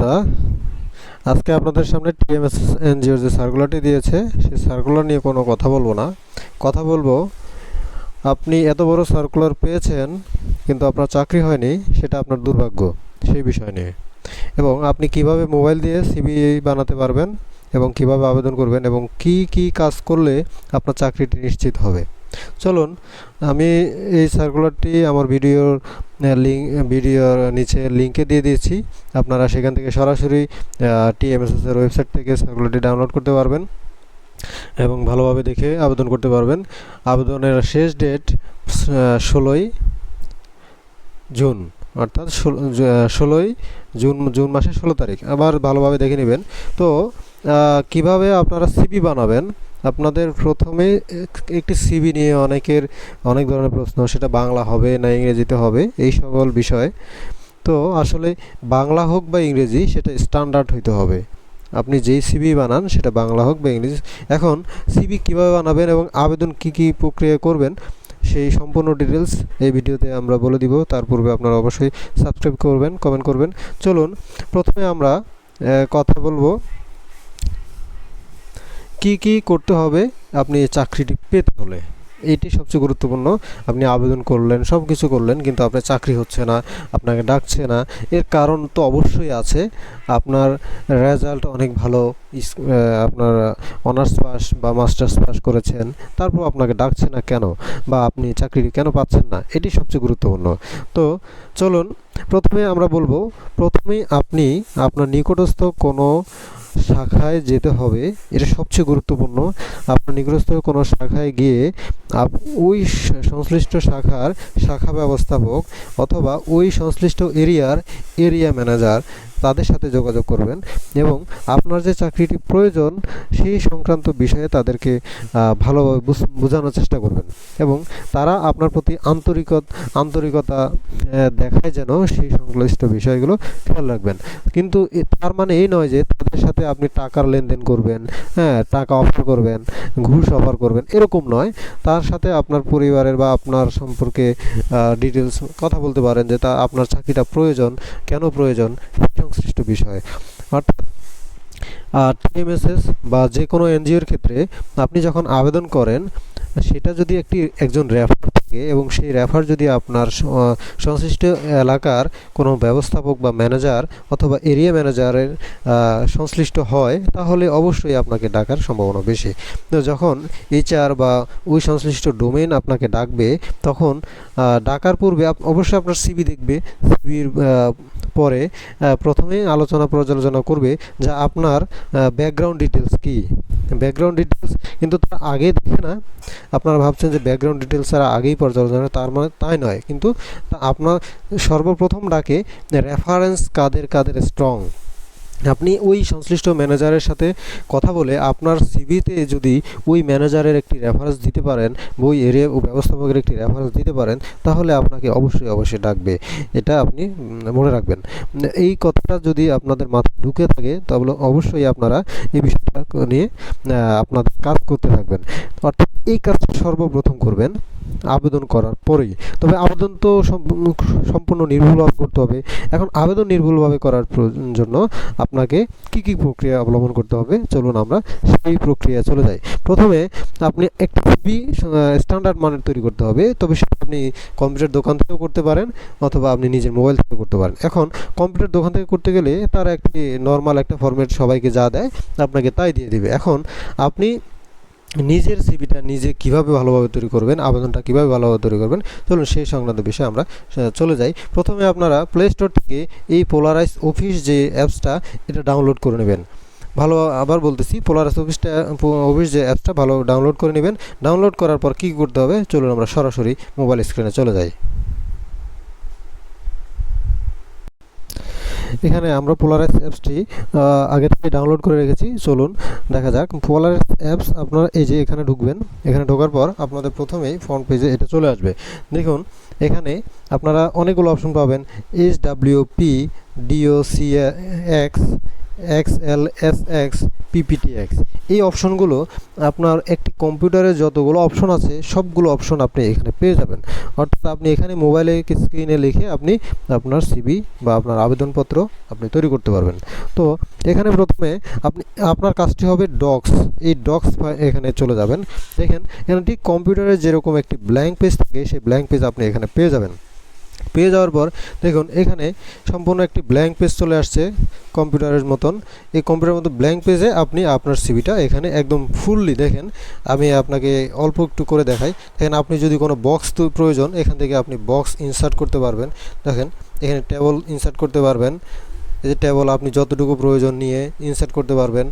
বন্ধুরা আজকে আপনাদের সামনে টিএমএস এনজিওর যে সার্কুলারটি দিয়েছে, সেই সার্কুলার নিয়ে কোনো কথা বলব না। কথা বলব, আপনি এত বড় সার্কুলার পেয়েছেন, কিন্তু আপনার চাকরি হয়নি, সেটা আপনার দুর্ভাগ্য সেই বিষয় নিয়ে। এবং আপনি কীভাবে মোবাইল দিয়ে সিবি বানাতে পারবেন এবং কীভাবে আবেদন করবেন এবং কি কি কাজ করলে আপনার চাকরিটি নিশ্চিত হবে। চলুন, আমি এই সার্কুলারটি আমার ভিডিওর লিঙ্ক ভিডিওর নিচে লিঙ্কে দিয়ে দিয়েছি। আপনারা সেখান থেকে সরাসরি টিএমএসএস এর ওয়েবসাইট থেকে সার্কুলারটি ডাউনলোড করতে পারবেন এবং ভালোভাবে দেখে আবেদন করতে পারবেন। আবেদনের শেষ ডেট ষোলোই জুন, অর্থাৎ ষোলোই জুন জুন মাসের ষোলো তারিখ। আবার ভালোভাবে দেখে নেবেন। তো কীভাবে আপনারা সিবি বানাবেন? আপনাদের প্রথমে এক- একটি সিবি নিয়ে অনেকের অনেক ধরনের প্রশ্ন, সেটা বাংলা হবে না ইংরেজিতে হবে, এই সকল বিষয়। তো আসলে বাংলা হোক বা ইংরেজি, সেটা স্ট্যান্ডার্ড হইতে হবে। আপনি যেই সিবি বানান, সেটা বাংলা হোক বা ইংরেজি। এখন সিবি কীভাবে বানাবেন এবং আবেদন কি কি প্রক্রিয়া করবেন, সেই সম্পূর্ণ ডিটেলস এই ভিডিওতে আমরা বলে দিব। তার পূর্বে আপনারা অবশ্যই সাবস্ক্রাইব করবেন কমেন্ট করবেন। চলুন, প্রথমে আমরা কথা বলব। কি কি করতে হবে আপনি এই চাকরিটি পেতে হলে? এটি সবচেয়ে গুরুত্বপূর্ণ। আপনি আবেদন করলেন সব কিছু করলেন, কিন্তু আপনার চাকরি হচ্ছে না, আপনাকে ডাকছে না। এর কারণ তো অবশ্যই আছে। আপনার রেজাল্ট অনেক ভালো আপনার অনার্স পাস বা মাস্টার্স পাস করেছেন, তারপর আপনাকে ডাকছে না কেন? বা আপনি চাকরি কেন পাচ্ছেন না? এটি সবচেয়ে গুরুত্বপূর্ণ। তো চলুন, প্রথমে আমরা বলব প্রথমেই আপনি আপনার নিকটস্থ কোনো শাখায় যেতে হবে, এটা সবচেয়ে গুরুত্বপূর্ণ। আপনার নিকটস্থ কোনো শাখায় গিয়ে আপ ওই সংশ্লিষ্ট শাখার শাখা ব্যবস্থাপক অথবা ওই সংশ্লিষ্ট এরিয়ার এরিয়া ম্যানেজার তাদের সাথে যোগাযোগ করবেন এবং আপনার যে চাকরিটি প্রয়োজন সেই সংক্রান্ত বিষয়ে তাদেরকে ভালোভাবে বুঝ- বোঝানোর চেষ্টা করবেন এবং তারা আপনার প্রতি আন্তরিকত, আন্তরিকতা দেখায় যেন সেই সংশ্লিষ্ট বিষয়গুলো খেয়াল রাখবেন। কিন্তু তার মানে এই নয় যে তাদের সাথে আপনি টাকার লেনদেন করবেন হ্যাঁ টাকা অফার করবেন ঘুষ অফার করবেন। এরকম নয়। তার সাথে আপনার পরিবারের বা আপনার সম্পর্কে ডিটেলস কথা বলতে পারেন যে তা আপনার চাকরিটা প্রয়োজন। কেন প্রয়োজন? সংশ্লিষ্ট বিষয়। অর্থাৎ আর টিএমএসএস বা যে কোনো এনজিওর ক্ষেত্রে আপনি যখন আবেদন করেন, সেটা যদি একটি, একজন রেফার থাকে এবং সেই রেফার যদি আপনার সংশ্লিষ্ট এলাকার কোনো ব্যবস্থাপক বা ম্যানেজার অথবা এরিয়া ম্যানেজারের সংশ্লিষ্ট হয়, তাহলে অবশ্যই আপনাকে ডাকার সম্ভাবনা বেশি। তো যখন এইচআর বা ওই সংশ্লিষ্ট ডোমেন আপনাকে ডাকবে, তখন ডাকার পূর্বে অবশ্যই আপনার সিবি দেখবে। সিবির পরে প্রথমে আলোচনা পর্যালোচনা করবে যা আপনার ব্যাকগ্রাউন্ড ডিটেলস কি। ব্যাকগ্রাউন্ড ডিটেলস কিন্তু তার আগে দেখে না। আপনারা ভাবছেন যে ব্যাকগ্রাউন্ড ডিটেলস তারা আগেই পর্যালোচনা তার মানে তাই নয়। কিন্তু আপনার সর্বপ্রথম ডাকে রেফারেন্স কাদের কাদের স্ট্রং আপনি ওই সংশ্লিষ্ট ম্যানেজারের সাথে কথা বলে আপনার সিভিতে যদি ওই ম্যানেজারের একটি রেফারেন্স দিতে পারেন বই এরিয়া ব্যবস্থাপকের একটি রেফারেন্স দিতে পারেন, তাহলে আপনাকে অবশ্যই অবশ্যই ডাকবে। এটা আপনি মনে রাখবেন। এই কথাটা যদি আপনাদের মাথায় ঢুকে থাকে, তাহলে অবশ্যই আপনারা এই বিষয়টা নিয়ে আপনাদের কাজ করতে থাকবেন। অর্থাৎ এই কাজটা সর্বপ্রথম করবেন, আবেদন করার পরেই। তবে আবেদন তো সম্পূর্ণ- নির্ভুলভাবে করতে হবে। এখন আবেদন নির্ভুলভাবে করার জন্য আপনাকে কি কি প্রক্রিয়া অবলম্বন করতে হবে? চলুন আমরা সেই প্রক্রিয়া চলে যাই। প্রথমে আপনি একটা খুবই স্ট্যান্ডার্ড মানের তৈরি করতে হবে। তবে সেটা আপনি কম্পিউটার দোকান থেকেও করতে পারেন অথবা আপনি নিজের মোবাইল থেকেও করতে পারেন। এখন কম্পিউটার দোকান থেকে করতে গেলে তারা একটি নর্মাল একটা ফর্মেট সবাইকে যা দেয়, আপনাকে তাই দিয়ে দেবে। এখন আপনি নিজের সিভিটা নিজে কীভাবে ভালোভাবে তৈরি করবেন, আবেদনটা কীভাবে ভালোভাবে তৈরি করবেন, চলুন সেই সংক্রান্ত বিষয়ে আমরা চলে যাই। প্রথমে আপনারা প্লে স্টোর থেকে এই পোলারাইজ অফিস যে অ্যাপসটা, এটা ডাউনলোড করে নেবেন। ভালো, আবার বলতেছি পোলারাইজ অফিসটা অফিস যে অ্যাপসটা, ভালো ডাউনলোড করে নেবেন। ডাউনলোড করার পর কী করতে হবে? চলুন আমরা সরাসরি মোবাইল স্ক্রিনে চলে যাই। এখানে আমরা পোলারাইজ অ্যাপসটি আগে থেকে ডাউনলোড করে রেখেছি। চলুন দেখা যাক। পোলারাইজ অ্যাপস আপনারা এই যে এখানে ঢুকবেন, এখানে ঢোকার পর আপনাদের প্রথমেই ফ্রন্ট পেজে এটা চলে আসবে। দেখুন, এখানে আপনারা অনেকগুলো অপশন পাবেন। H W P D O C X X L S X PPT X এই অপশনগুলো আপনার একটি কম্পিউটারে যতগুলো অপশন আছে, সবগুলো অপশন আপনি এখানে পেয়ে যাবেন। অর্থাৎ আপনি এখানে মোবাইলে স্ক্রিনে লিখে আপনি আপনার সিবি বা আপনার আবেদনপত্র আপনি তৈরি করতে পারবেন। তো এখানে প্রথমে আপনি, আপনার কাজটি হবে ডক্স এই ডক্স এখানে চলে যাবেন। দেখেন, এখানে ঠিক কম্পিউটারে যেরকম একটি ব্ল্যাঙ্ক পেজ থাকে, সেই ব্ল্যাঙ্ক পেজ আপনি এখানে পেয়ে যাবেন। পেয়ে যাওয়ার পর দেখুন, এখানে সম্পূর্ণ একটি ব্ল্যাঙ্ক পেজ চলে আসছে কম্পিউটারের মতন। এই কম্পিউটারের মতো ব্ল্যাঙ্ক পেজে আপনি আপনার সিবিটা এখানে একদম ফুললি দেখেন। আমি আপনাকে অল্প একটু করে দেখাই। দেখেন, আপনি যদি কোনো বক্স প্রয়োজন, এখান থেকে আপনি বক্স ইনসার্ট করতে পারবেন। দেখেন, এখানে টেবল ইনসার্ট করতে পারবেন। এই যে টেবল আপনি যতটুকু প্রয়োজন নিয়ে ইনসার্ট করতে পারবেন।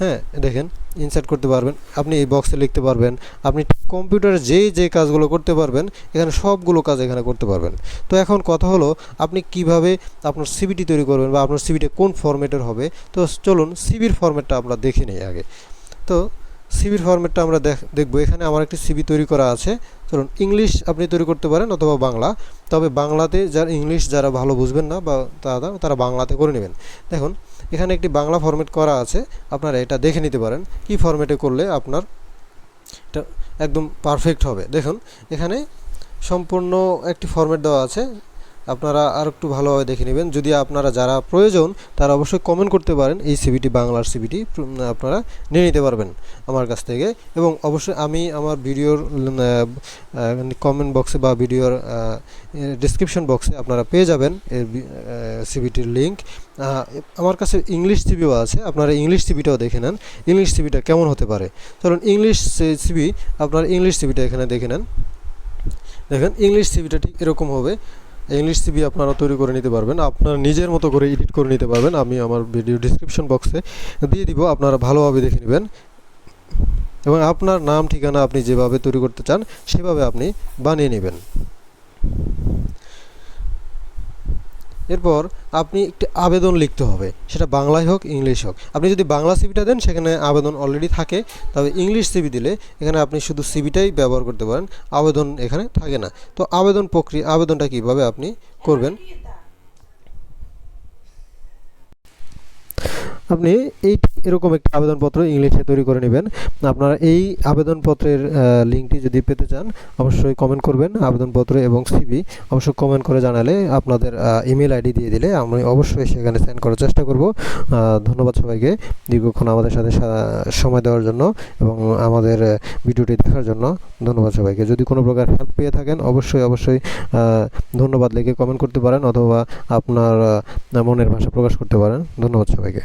হ্যাঁ দেখেন ইনসার্ট করতে পারবেন, আপনি এই বক্সে লিখতে পারবেন, আপনি কম্পিউটারে যেই যে কাজগুলো করতে পারবেন, এখানে সবগুলো কাজ এখানে করতে পারবেন। তো এখন কথা হলো, আপনি কীভাবে আপনার সিবিটি তৈরি করবেন বা আপনার সিবিটা কোন ফরম্যাটের হবে? তো চলুন সিবির ফরম্যাটটা আমরা দেখে নিই আগে। তো সিবির ফরম্যাটটা আমরা দেখ, দেখব। এখানে আমার একটি সিবি তৈরি করা আছে। চলুন ইংলিশ আপনি তৈরি করতে পারেন অথবা বাংলা। তবে বাংলাতে যারা ইংলিশ যারা ভালো বুঝবেন না বা তারা তারা বাংলাতে করে নেবেন। দেখুন এখানে একটি বাংলা ফরম্যাট করা আছে। আপনারা এটা দেখে নিতে পারেন। কি ফরম্যাটে করলে আপনার এটা একদম পারফেক্ট হবে। দেখুন, এখানে সম্পূর্ণ একটি ফরম্যাট দেওয়া আছে। আপনারা আর একটু ভালোভাবে দেখে নেবেন। যদি আপনারা যারা প্রয়োজন, তারা অবশ্যই কমেন্ট করতে পারেন। এই সিবিটি বাংলার সিবিটি আপনারা নিয়ে নিতে পারবেন আমার কাছ থেকে। এবং অবশ্যই আমি আমার ভিডিওর কমেন্ট বক্সে বা ভিডিওর ডিসক্রিপশন বক্সে আপনারা পেয়ে যাবেন এর সিবিটির লিঙ্ক আমার কাছে ইংলিশ সিবিও আছে, আপনারা ইংলিশ সিবিটাও দেখে নেন। ইংলিশ সিবিটা কেমন হতে পারে? চলুন ইংলিশ সিবি আপনার ইংলিশ সিবিটা এখানে দেখে নেন। দেখেন ইংলিশ সিবিটা ঠিক এরকম হবে। ইংলিশ সিবি আপনারা তৈরি করে নিতে পারবেন। আপনার নিজের মতো করে এডিট করে নিতে পারবেন। আমি আমার ভিডিও ডিসক্রিপশন বক্সে দিয়ে দিব। আপনারা ভালোভাবে দেখে নেবেন। এবং আপনার নাম, ঠিকানা আপনি যেভাবে তৈরি করতে চান, সেভাবে আপনি বানিয়ে নেবেন। এরপর আপনি একটি আবেদন লিখতে হবে। সেটা বাংলায় হোক, ইংলিশ হোক। আপনি যদি বাংলা সিবিটা দেন, সেখানে আবেদন অলরেডি থাকে। তবে ইংলিশ সিবি দিলে এখানে আপনি শুধু সিবিটাই ব্যবহার করতে পারেন। আবেদন এখানে থাকে না। তো আবেদন প্রক্রিয়া, আবেদনটা কীভাবে আপনি করবেন? আপনি এই এরকম একটি আবেদনপত্র ইংলিশে তৈরি করে নেবেন। আপনারা এই আবেদনপত্রের লিঙ্কটি যদি পেতে চান, অবশ্যই কমেন্ট করবেন আবেদনপত্র এবং সিবি অবশ্যই কমেন্ট করে জানালে আপনাদের ইমেল আইডি দিয়ে দিলে আমি অবশ্যই সেখানে সেন্ড করার চেষ্টা করব। ধন্যবাদ সবাইকে দীর্ঘক্ষণ আমাদের সাথে সময় দেওয়ার জন্য এবং আমাদের ভিডিওটি দেখার জন্য। ধন্যবাদ সবাইকে। যদি কোনো প্রকার হেল্প পেয়ে থাকেন, অবশ্যই অবশ্যই ধন্যবাদ লিখে কমেন্ট করতে পারেন অথবা আপনার মনের ভাষা প্রকাশ করতে পারেন। ধন্যবাদ সবাইকে।